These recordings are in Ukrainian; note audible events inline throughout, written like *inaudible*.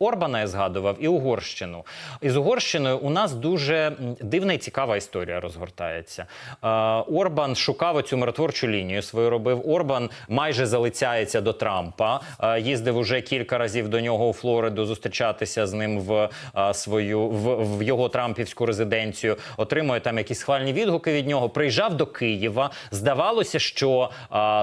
Орбана я згадував і Угорщину. І з Угорщиною у нас дуже дивна і цікава історія розгортається. Е, Орбан шукав оцю миротворчу лінію свою робив. Орбан майже залицяється до Трампа. Е, Їздив уже кілька разів до нього у Флориду зустрічатися з ним в е, свою в, в його трампівську резиденцію. Отримує там якісь схвальні відгуки від нього. Приїжджав до Києва. Здавалося, що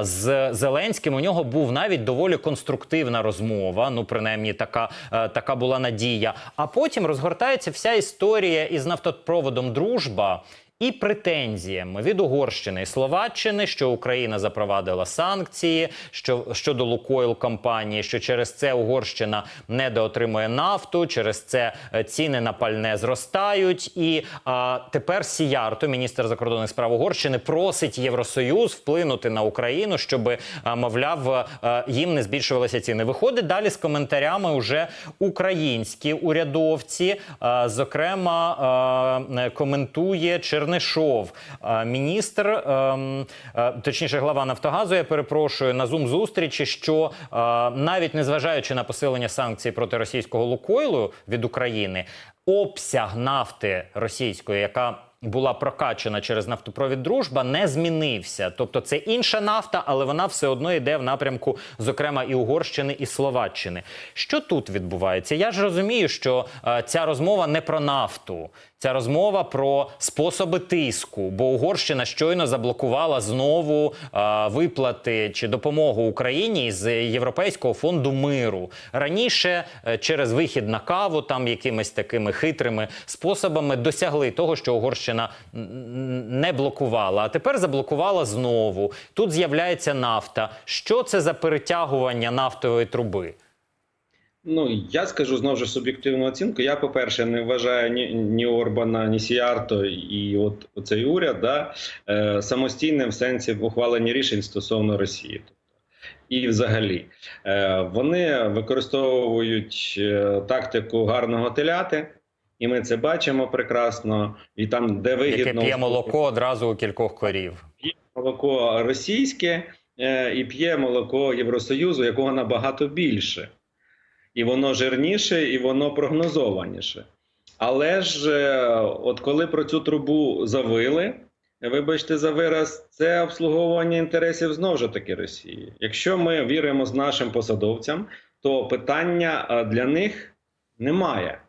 з Зеленським у нього був навіть доволі конструктивна розмова. Ну, принаймні, така, така була надія. А потім розгортається вся історія із нафтопроводом Дружба. І претензіями від Угорщини і Словаччини, що Україна запровадила санкції що щодо Лукойл компанії, що через це Угорщина недоотримує нафту, через це е, ціни на пальне зростають. І а, тепер Сіярто, міністр закордонних справ Угорщини, просить Євросоюз вплинути на Україну, щоб а, мовляв а, їм не збільшувалися ціни. Виходить далі з коментарями уже українські урядовці, зокрема, е, коментує Чернишов, міністр, ем, е, точніше, глава Нафтогазу. Я перепрошую на зум зустрічі, що е, навіть незважаючи на посилення санкцій проти російського Лукойлу від України, обсяг нафти російської, яка була прокачана через нафтопровід Дружба, не змінився. Тобто це інша нафта, але вона все одно йде в напрямку, зокрема, і Угорщини, і Словаччини. Що тут відбувається? Я ж розумію, що е, ця розмова не про нафту. Ця розмова про способи тиску, бо Угорщина щойно заблокувала знову е, виплати чи допомогу Україні з Європейського фонду миру. Раніше е, через вихід на каву, там якимись такими хитрими способами досягли того, що Угорщина не блокувала, а тепер заблокувала знову. Тут з'являється нафта. Що це за перетягування нафтової труби? Ну я скажу знову ж суб'єктивну оцінку. Я, по-перше, не вважаю ні, ні Орбана, ні Сіарто і от цей уряд да, е, самостійним в сенсі в ухваленні рішень стосовно Росії. І взагалі е, вони використовують е, тактику гарного теляти, і ми це бачимо прекрасно. І там, де вигідно Яке п'є молоко одразу у кількох корів. п'є молоко російське е, і п'є молоко Євросоюзу, якого набагато більше. І воно жирніше, і воно прогнозованіше. Але ж, е, от коли про цю трубу завили, вибачте за вираз, це обслуговування інтересів знову ж таки Росії. Якщо ми віримо з нашим посадовцям, то питання е, для них немає.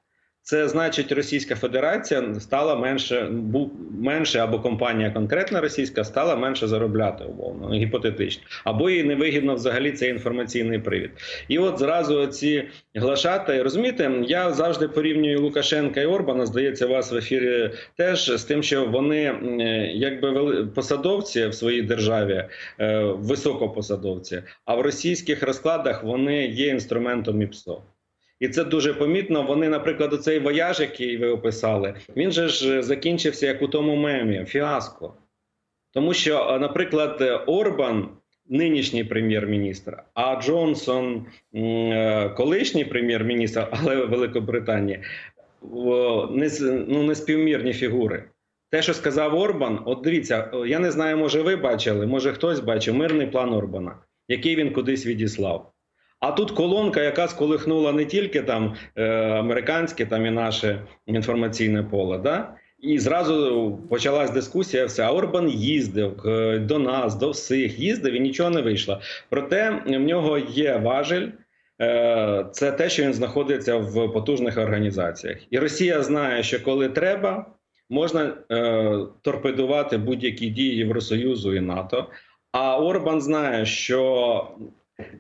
Це значить, Російська Федерація стала менше бу, менше або компанія конкретна російська стала менше заробляти умовно, гіпотетично, або їй невигідно взагалі цей інформаційний привід. І от зразу ці глашати, розумієте, я завжди порівнюю Лукашенка і Орбана. Здається, вас в ефірі теж з тим, що вони якби посадовці в своїй державі, е, високопосадовці, а в російських розкладах вони є інструментом ІПСО. І це дуже помітно. Вони, наприклад, оцей вояж, який ви описали, він же ж закінчився як у тому мемі фіаско. Тому що, е, наприклад, е, Орбан, нинішній прем'єр-міністр, а Джонсон, е, колишній прем'єр-міністр, *laughs* але Великобританії, ну, не співмірні фігури. Те, що сказав Орбан, от дивіться, я не знаю, може ви бачили, може хтось бачив мирний план Орбана, який він кудись відіслав. А тут колонка, яка сколихнула не тільки там е, американське, там і наше інформаційне поле, да? і зразу почалась дискусія. Все, а Орбан їздив до нас, до всіх, їздив і нічого не вийшло. Проте в нього є важель. е, Це те, що він знаходиться в потужних організаціях, і Росія знає, що коли треба, можна е, торпедувати будь-які дії Євросоюзу і НАТО. А Орбан знає, що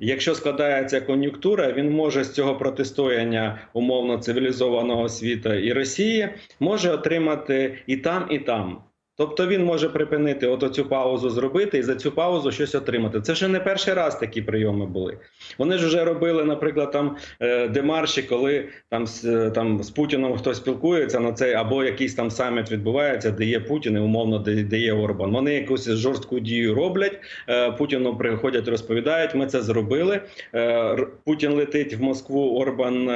Якщо складається кон'юнктура, він може з цього протистояння умовно цивілізованого світу і Росії може отримати і там, і там. Тобто він може припинити от цю паузу зробити і за цю паузу щось отримати. Це вже не перший раз такі прийоми були. Вони ж вже робили, наприклад, там е, демарші, коли там з е, там з Путіном хтось спілкується на цей, або якийсь там саміт відбувається, де є Путін, і умовно де, де Орбан. Вони якусь жорстку дію роблять. Е, Путіну приходять, розповідають. Ми це зробили. Путін летить в Москву, Орбан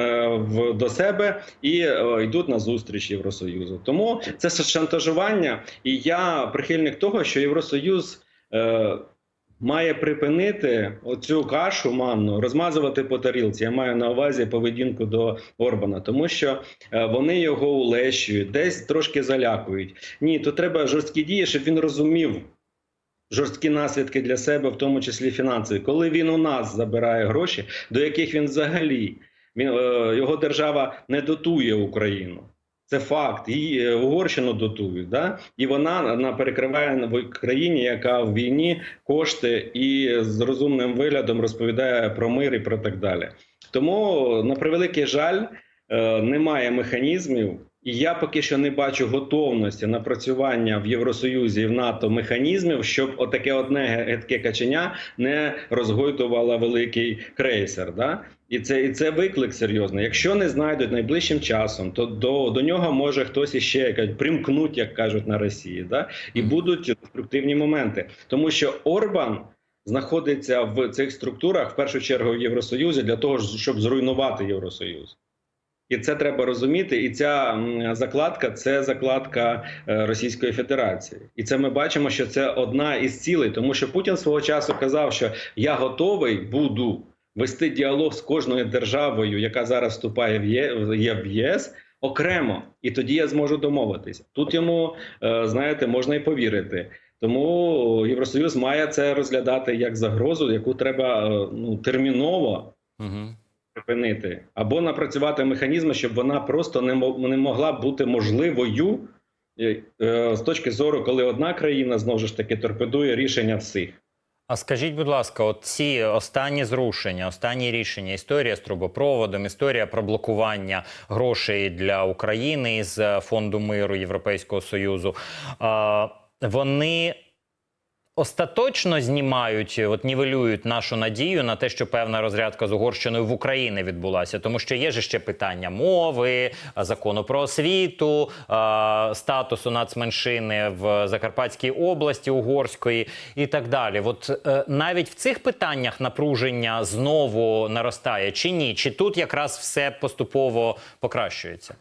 в до себе і йдуть на зустріч Євросоюзу. Тому це шантажування. І я прихильник того, що Євросоюз е, має припинити оцю кашу манну розмазувати по тарілці. Я маю на увазі поведінку до Орбана, тому що е, вони його улещують, десь трошки залякують. Ні, то треба жорсткі дії, щоб він розумів. Жорсткі наслідки для себе, в тому числі фінансові, коли він у нас забирає гроші, до яких він взагалі він, е, його держава не дотує Україну. Це факт. Її е, Угорщину дотують, да? і вона вона перекриває в країні, яка в війні кошти і з розумним виглядом розповідає про мир і про так далі. Тому, на превеликий жаль, е, немає механізмів, і я поки що не бачу готовності напрацювання в Євросоюзі і в НАТО механізмів, щоб отаке одне гидке каченя не розгойдувало великий крейсер. Да? І це і це виклик серйозний. Якщо не знайдуть найближчим часом, то до, до нього може хтось іще як примкнуть, як кажуть на Росії, да? і будуть деструктивні моменти, тому що Орбан. Знаходиться в цих структурах в першу чергу в Євросоюзі для того, щоб зруйнувати Євросоюз. І це треба розуміти. І ця закладка це закладка е, Російської Федерації. І це ми бачимо, що це одна із цілей, тому що Путін свого часу казав, що я готовий буду вести діалог з кожною державою, яка зараз вступає в Є- в ЄС. Окремо, і тоді я зможу домовитися. Тут йому е, знаєте, можна і повірити. Тому Євросоюз має це розглядати як загрозу, яку треба е, ну терміново Угу. Припинити, або напрацювати механізми, щоб вона просто не мо- не могла бути можливою е, е, з точки зору, коли одна країна знову ж таки торпедує рішення всіх. А скажіть, будь ласка, от ці останні зрушення, останні рішення, історія з трубопроводом, історія про блокування грошей для України із фонду миру Європейського союзу. Вони остаточно знімають, от нівелюють нашу надію на те, що певна розрядка з Угорщиною в Україні відбулася, тому що є ж ще питання мови, закону про освіту, статусу нацменшини в Закарпатській області угорської і так далі. От е, навіть в цих питаннях напруження знову наростає чи ні? Чи тут якраз все поступово покращується?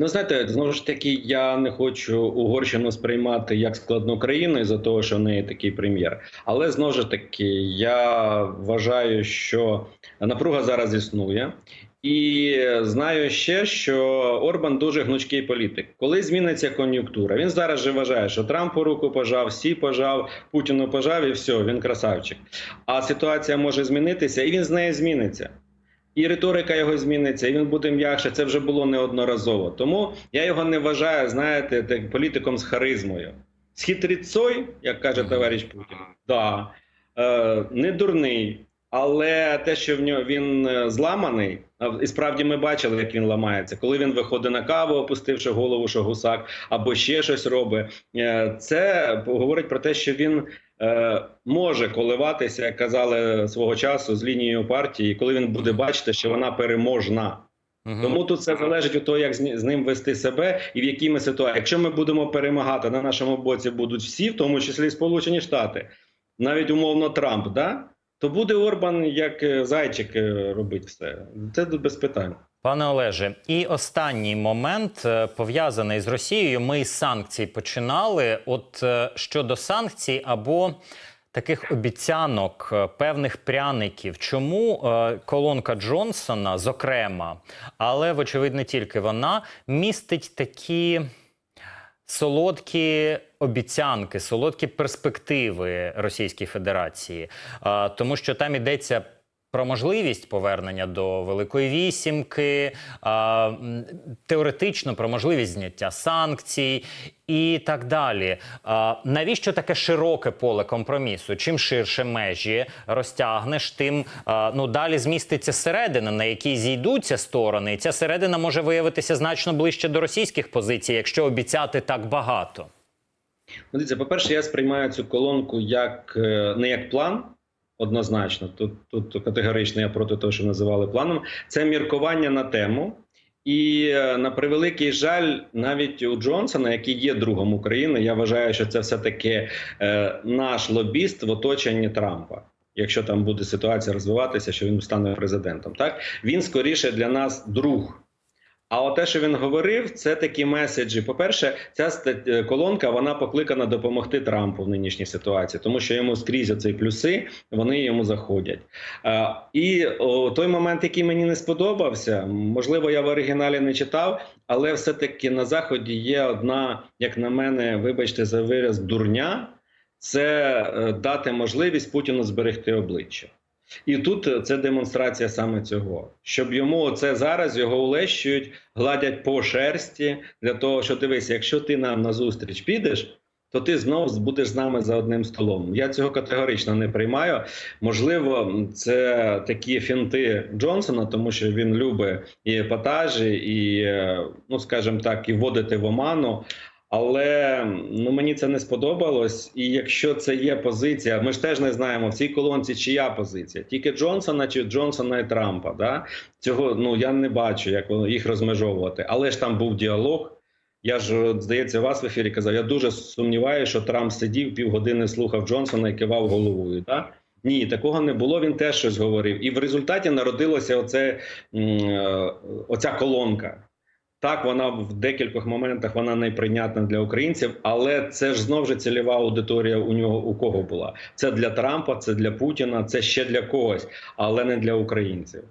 Ну, знаєте, знову ж таки, я не хочу Угорщину сприймати як складну країну із-за того, що в неї такий прем'єр. Але знову ж таки, я вважаю, що напруга зараз існує. І знаю ще, що Орбан дуже гнучкий політик. Коли зміниться кон'юнктура, він зараз же вважає, що Трампу руку пожав, Сі пожав, Путіну пожав, і все, він красавчик. А ситуація може змінитися, і він з нею зміниться. І риторика його зміниться, і він буде м'якше. Це вже було неодноразово. Тому я його не вважаю, знаєте, так, політиком з харизмою. З хитрецой, як каже товариш Путін, да, е, не дурний. Але те, що в нього він е, зламаний, і справді ми бачили, як він ламається, коли він виходить на каву, опустивши голову, що гусак, або ще щось робить. е, Це говорить про те, що він може коливатися, як казали свого часу, з лінією партії, коли він буде бачити, що вона переможна. Угу. Тому тут це залежить від того, як з з ним вести себе і в якій ми ситуації. Якщо ми будемо перемагати, на нашому боці будуть всі, в тому числі Сполучені Штати, навіть умовно Трамп, да? То буде Орбан як е, зайчик е, робити все. Це без питань. Пане Олеже, і останній момент е, пов'язаний з Росією. Ми з санкцій починали. От щодо санкцій або таких обіцянок, певних пряників, чому колонка Джонсона, зокрема, але вочевидь не тільки вона, містить такі. Солодкі обіцянки, солодкі перспективи Російської Федерації, тому що там йдеться про можливість повернення до Великої Вісімки, теоретично про можливість зняття санкцій і так далі. Навіщо таке широке поле компромісу? Чим ширше межі розтягнеш, тим ну далі зміститься середина, на якій зійдуться сторони, і ця середина може виявитися значно ближче до російських позицій, якщо обіцяти так багато. Ну, Дивіться, по-перше, я сприймаю цю колонку як е, не як план. Однозначно, тут, тут категорично я проти того, що називали планом. Це міркування на тему. І е, на превеликий жаль, навіть у Джонсона, який є другом України, я вважаю, що це все таки е, наш лобіст в оточенні Трампа. Якщо там буде ситуація розвиватися, що він стане президентом, так він скоріше для нас друг. А от те, що він говорив, це такі меседжі. По-перше, ця стат- е, колонка вона покликана допомогти Трампу в нинішній ситуації, тому що йому скрізь оці плюси вони йому заходять. Е, і той момент, який мені не сподобався, можливо, я в оригіналі не читав, але все-таки на заході є одна, як на мене, вибачте за вираз, дурня. Це е, дати можливість Путіну зберегти обличчя. І тут е, це демонстрація саме цього, щоб йому це зараз його улещують, гладять по шерсті для того, що дивись, якщо ти нам на зустріч підеш, то ти знов будеш з нами за одним столом. Я цього категорично не приймаю. Можливо, це такі фінти Джонсона, тому що він любить і епатажі, і, е, ну скажімо так, і вводити в оману. Але ну мені це не сподобалось. І якщо це є позиція, ми ж теж не знаємо в цій колонці, чия позиція, тільки Джонсона чи Джонсона і Трампа. Да? Цього ну я не бачу, як їх розмежовувати. Але ж там був діалог. Я ж здається, вас в ефірі казав. Я дуже сумніваюся, що Трамп сидів півгодини, слухав Джонсона і кивав головою. Да? Ні, такого не було. Він теж щось говорив. І в результаті народилося оце, е, оця колонка. Так, вона в декількох моментах вона неприйнятна для українців, але це ж знов же цільова аудиторія у нього у кого була. Це для Трампа, це для Путіна, це ще для когось, але не для українців.